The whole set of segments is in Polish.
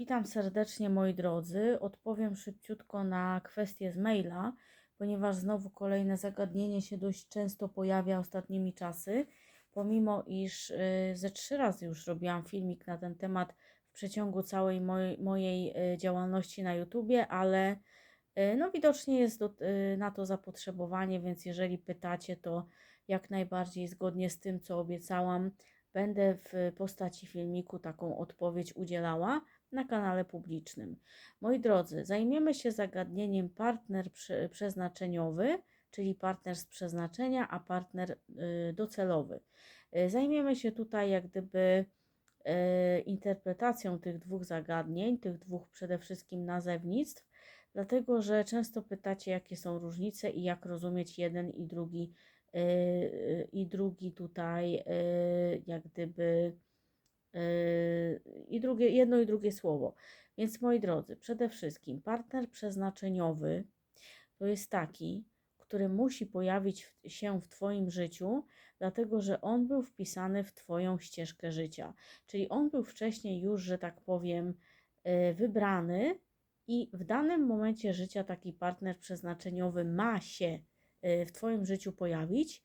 Witam serdecznie moi drodzy. Odpowiem szybciutko na kwestię z maila, ponieważ znowu kolejne zagadnienie się dość często pojawia ostatnimi czasy. Pomimo iż y, ze trzy razy już robiłam filmik na ten temat w przeciągu całej mojej, y, działalności na YouTubie, ale y, no widocznie jest na to zapotrzebowanie, więc jeżeli pytacie, to jak najbardziej zgodnie z tym, co obiecałam, będę w postaci filmiku taką odpowiedź udzielała na kanale publicznym. Moi drodzy, zajmiemy się zagadnieniem partner prze- przeznaczeniowy, czyli partner z przeznaczenia, a partner y, docelowy. Y, Zajmiemy się tutaj jak gdyby y, interpretacją tych dwóch zagadnień, tych dwóch przede wszystkim nazewnictw, dlatego że często pytacie, jakie są różnice i jak rozumieć jeden i drugi i drugi tutaj jak gdyby i drugie, jedno i drugie słowo. Więc moi drodzy, przede wszystkim partner przeznaczeniowy to jest taki, który musi pojawić się w Twoim życiu, dlatego że on był wpisany w Twoją ścieżkę życia. Czyli on był wcześniej już, że tak powiem, y, wybrany i w danym momencie życia taki partner przeznaczeniowy ma się y, w Twoim życiu pojawić,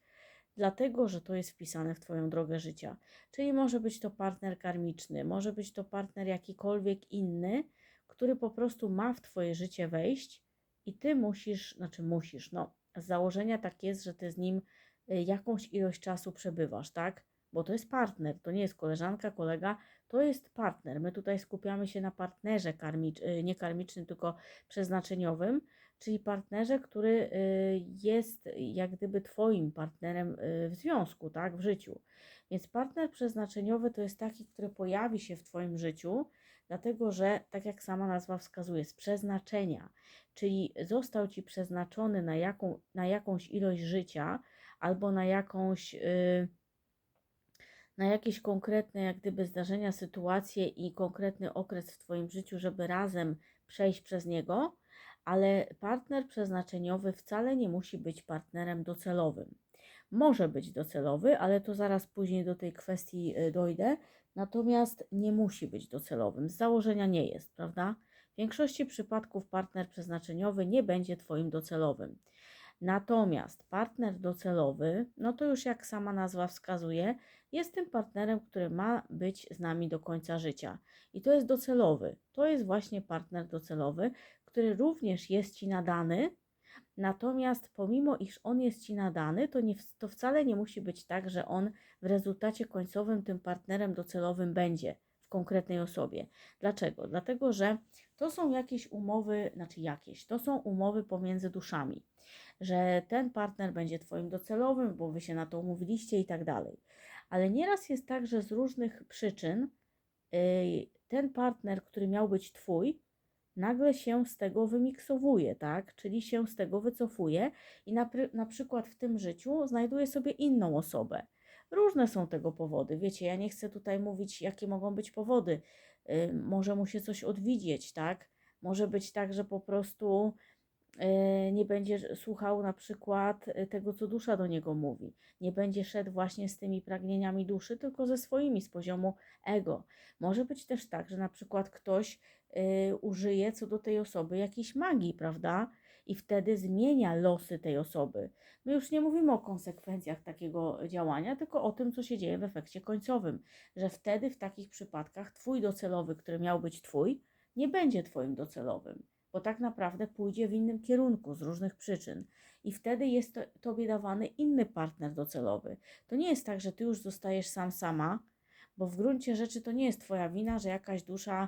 dlatego że to jest wpisane w Twoją drogę życia. Czyli może być to partner karmiczny, może być to partner jakikolwiek inny, który po prostu ma w Twoje życie wejść i Ty musisz, znaczy musisz, no z założenia tak jest, że Ty z nim y, jakąś ilość czasu przebywasz, tak? Bo to jest partner, to nie jest koleżanka, kolega, to jest partner. My tutaj skupiamy się na partnerze karmicz, y, nie karmicznym, tylko przeznaczeniowym, czyli partnerze, który y, jest jak gdyby Twoim partnerem y, w związku, tak, w życiu. Więc partner przeznaczeniowy to jest taki, który pojawi się w Twoim życiu, dlatego że, tak jak sama nazwa wskazuje, z przeznaczenia, czyli został Ci przeznaczony na, jaką, na jakąś ilość życia albo na jakąś. y, na jakieś konkretne, jak gdyby zdarzenia, sytuacje i konkretny okres w Twoim życiu, żeby razem przejść przez niego, ale partner przeznaczeniowy wcale nie musi być partnerem docelowym. Może być docelowy, ale to zaraz później do tej kwestii y, dojdę. Natomiast nie musi być docelowym. Z założenia nie jest, prawda? W większości przypadków partner przeznaczeniowy nie będzie Twoim docelowym. Natomiast partner docelowy, no to już jak sama nazwa wskazuje, jest tym partnerem, który ma być z nami do końca życia. I to jest docelowy. To jest właśnie partner docelowy, który również jest Ci nadany, Natomiast pomimo iż on jest ci nadany, to, nie, to wcale nie musi być tak, że on w rezultacie końcowym tym partnerem docelowym będzie w konkretnej osobie. Dlaczego? Dlatego, że to są jakieś umowy, znaczy jakieś, to są umowy pomiędzy duszami, że ten partner będzie twoim docelowym, bo wy się na to umówiliście i tak dalej. Ale nieraz jest tak, że z różnych przyczyn yy, ten partner, który miał być twój, nagle się z tego wymiksowuje, tak? Czyli się z tego wycofuje i na, na przykład w tym życiu znajduje sobie inną osobę. Różne są tego powody. Wiecie, ja nie chcę tutaj mówić, jakie mogą być powody. Y, może mu się coś odwidzieć, tak? Może być tak, że po prostu y, nie będzie słuchał na przykład y, tego, co dusza do niego mówi. Nie będzie szedł właśnie z tymi pragnieniami duszy, tylko ze swoimi z poziomu ego. Może być też tak, że na przykład ktoś użyje co do tej osoby jakiejś magii, prawda? I wtedy zmienia losy tej osoby. My już nie mówimy o konsekwencjach takiego działania, tylko o tym, co się dzieje w efekcie końcowym. Że wtedy w takich przypadkach Twój docelowy, który miał być Twój, nie będzie Twoim docelowym, bo tak naprawdę pójdzie w innym kierunku z różnych przyczyn. I wtedy jest to, Tobie dawany inny partner docelowy. To nie jest tak, że Ty już zostajesz sam sama, bo w gruncie rzeczy to nie jest Twoja wina, że jakaś dusza y,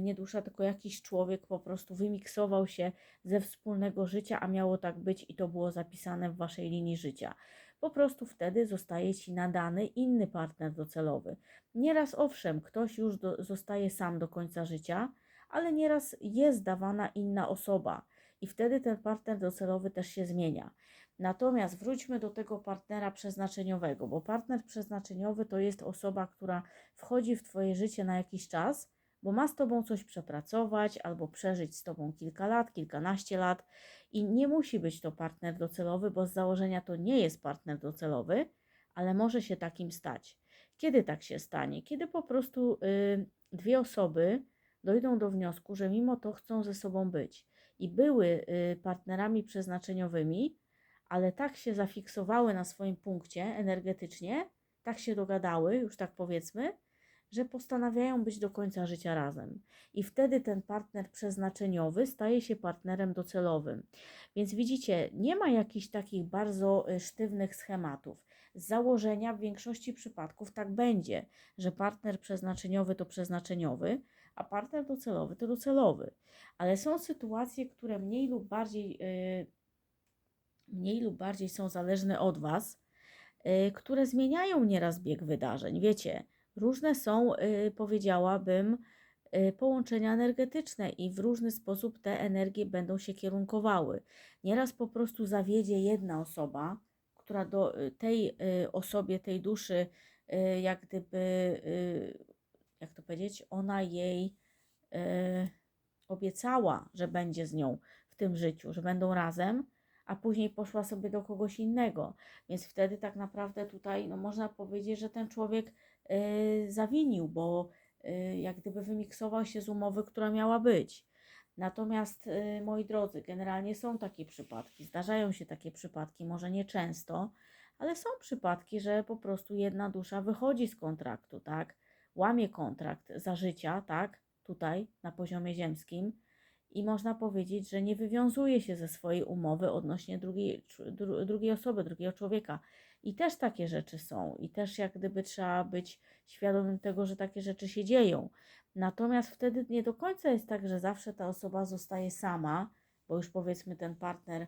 nie dusza, tylko jakiś człowiek po prostu wymiksował się ze wspólnego życia, a miało tak być i to było zapisane w waszej linii życia. Po prostu wtedy zostaje ci nadany inny partner docelowy. Nieraz owszem, ktoś już do, zostaje sam do końca życia, ale nieraz jest dawana inna osoba i wtedy ten partner docelowy też się zmienia. Natomiast wróćmy do tego partnera przeznaczeniowego, bo partner przeznaczeniowy to jest osoba, która wchodzi w Twoje życie na jakiś czas, bo ma z Tobą coś przepracować albo przeżyć z Tobą kilka lat, kilkanaście lat i nie musi być to partner docelowy, bo z założenia to nie jest partner docelowy, ale może się takim stać. Kiedy tak się stanie? Kiedy po prostu y, dwie osoby dojdą do wniosku, że mimo to chcą ze sobą być i były y, partnerami przeznaczeniowymi, ale tak się zafiksowały na swoim punkcie energetycznie, tak się dogadały, już tak powiedzmy, że postanawiają być do końca życia razem. I wtedy ten partner przeznaczeniowy staje się partnerem docelowym. Więc widzicie, nie ma jakichś takich bardzo y, sztywnych schematów. Z założenia w większości przypadków tak będzie, że partner przeznaczeniowy to przeznaczeniowy, a partner docelowy to docelowy. Ale są sytuacje, które mniej lub bardziej, yy, mniej lub bardziej są zależne od Was, yy, które zmieniają nieraz bieg wydarzeń. Wiecie, różne są, yy, powiedziałabym, y, połączenia energetyczne i w różny sposób te energie będą się kierunkowały. Nieraz po prostu zawiedzie jedna osoba, która do y, tej y, osobie, tej duszy, jak gdyby, jak to powiedzieć, ona jej obiecała, że będzie z nią w tym życiu, że będą razem, a później poszła sobie do kogoś innego. Więc wtedy tak naprawdę tutaj no, można powiedzieć, że ten człowiek zawinił, bo Y, jak gdyby wymiksował się z umowy, która miała być. Natomiast, y, moi drodzy, generalnie są takie przypadki, zdarzają się takie przypadki, może nie często, ale są przypadki, że po prostu jedna dusza wychodzi z kontraktu, tak? Łamie kontrakt za życia, tak? Tutaj na poziomie ziemskim i można powiedzieć, że nie wywiązuje się ze swojej umowy odnośnie drugiej, drugiej osoby, drugiego człowieka. I też takie rzeczy są, i też jak gdyby trzeba być świadomym tego, że takie rzeczy się dzieją. Natomiast wtedy nie do końca jest tak, że zawsze ta osoba zostaje sama, bo już powiedzmy ten partner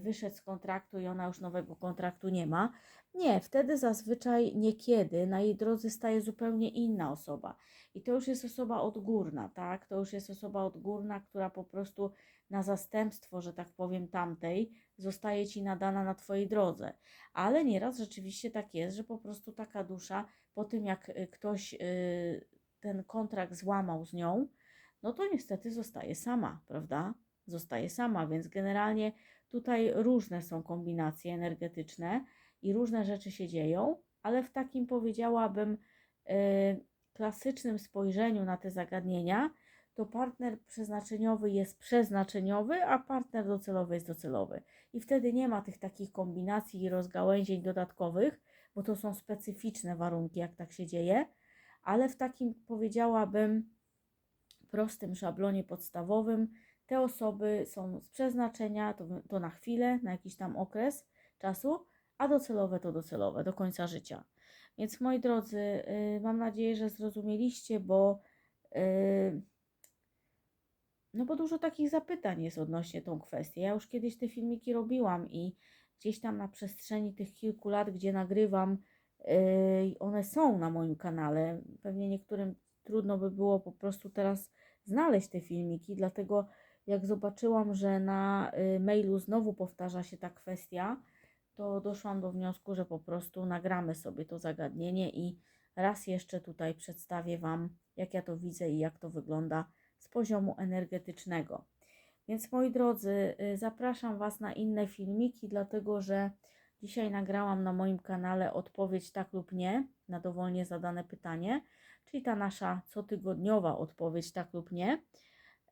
wyszedł z kontraktu i ona już nowego kontraktu nie ma. Nie, wtedy zazwyczaj niekiedy na jej drodze staje zupełnie inna osoba. I to już jest osoba odgórna, tak? To już jest osoba odgórna, która po prostu na zastępstwo, że tak powiem, tamtej zostaje ci nadana na twojej drodze. Ale nieraz rzeczywiście tak jest, że po prostu taka dusza po tym, jak y, ktoś y, ten kontrakt złamał z nią, no to niestety zostaje sama, prawda? Zostaje sama, więc generalnie tutaj różne są kombinacje energetyczne i różne rzeczy się dzieją, ale w takim powiedziałabym y, klasycznym spojrzeniu na te zagadnienia, to partner przeznaczeniowy jest przeznaczeniowy, a partner docelowy jest docelowy. I wtedy nie ma tych takich kombinacji i rozgałęzień dodatkowych, bo to są specyficzne warunki, jak tak się dzieje, ale w takim powiedziałabym prostym szablonie podstawowym te osoby są z przeznaczenia, to, to na chwilę, na jakiś tam okres czasu, a docelowe to docelowe, do końca życia. Więc moi drodzy, yy, mam nadzieję, że zrozumieliście, bo yy, no bo dużo takich zapytań jest odnośnie tą kwestię. Ja już kiedyś te filmiki robiłam i gdzieś tam na przestrzeni tych kilku lat, gdzie nagrywam, yy, one są na moim kanale. Pewnie niektórym trudno by było po prostu teraz znaleźć te filmiki, dlatego jak zobaczyłam, że na yy, mailu znowu powtarza się ta kwestia, to doszłam do wniosku, że po prostu nagramy sobie to zagadnienie i raz jeszcze tutaj przedstawię Wam, jak ja to widzę i jak to wygląda z poziomu energetycznego. Więc moi drodzy, y, zapraszam Was na inne filmiki, dlatego że dzisiaj nagrałam na moim kanale odpowiedź tak lub nie na dowolnie zadane pytanie, czyli ta nasza cotygodniowa odpowiedź tak lub nie.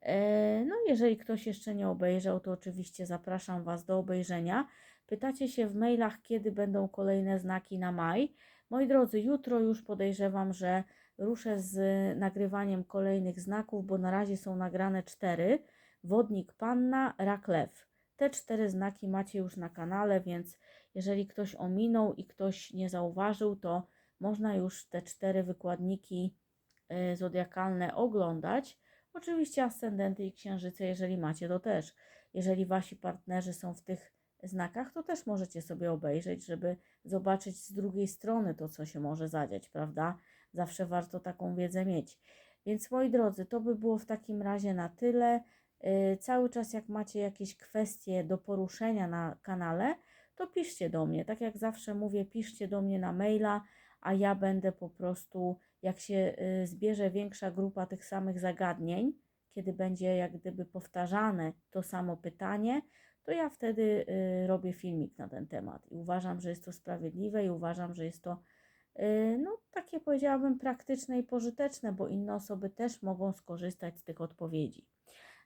E, no, jeżeli ktoś jeszcze nie obejrzał, to oczywiście zapraszam Was do obejrzenia. Pytacie się w mailach, kiedy będą kolejne znaki na maj. Moi drodzy, jutro już podejrzewam, że ruszę z nagrywaniem kolejnych znaków, bo na razie są nagrane cztery. Wodnik Panna, Rak Lew. Te cztery znaki macie już na kanale, więc jeżeli ktoś ominął i ktoś nie zauważył, to można już te cztery wykładniki y, zodiakalne oglądać. Oczywiście ascendenty i księżyce, jeżeli macie, to też. Jeżeli wasi partnerzy są w tych znakach, to też możecie sobie obejrzeć, żeby zobaczyć z drugiej strony to, co się może zadziać, prawda? Zawsze warto taką wiedzę mieć. Więc moi drodzy, to by było w takim razie na tyle. Yy, cały czas, jak macie jakieś kwestie do poruszenia na kanale, to piszcie do mnie. Tak jak zawsze mówię, piszcie do mnie na maila, a ja będę po prostu, jak się yy, zbierze większa grupa tych samych zagadnień, kiedy będzie jak gdyby powtarzane to samo pytanie, to ja wtedy yy, robię filmik na ten temat. I uważam, że jest to sprawiedliwe i uważam, że jest to y, no takie powiedziałabym praktyczne i pożyteczne, bo inne osoby też mogą skorzystać z tych odpowiedzi.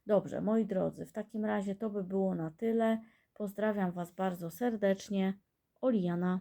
Dobrze, moi drodzy, w takim razie to by było na tyle. Pozdrawiam Was bardzo serdecznie. Oliana.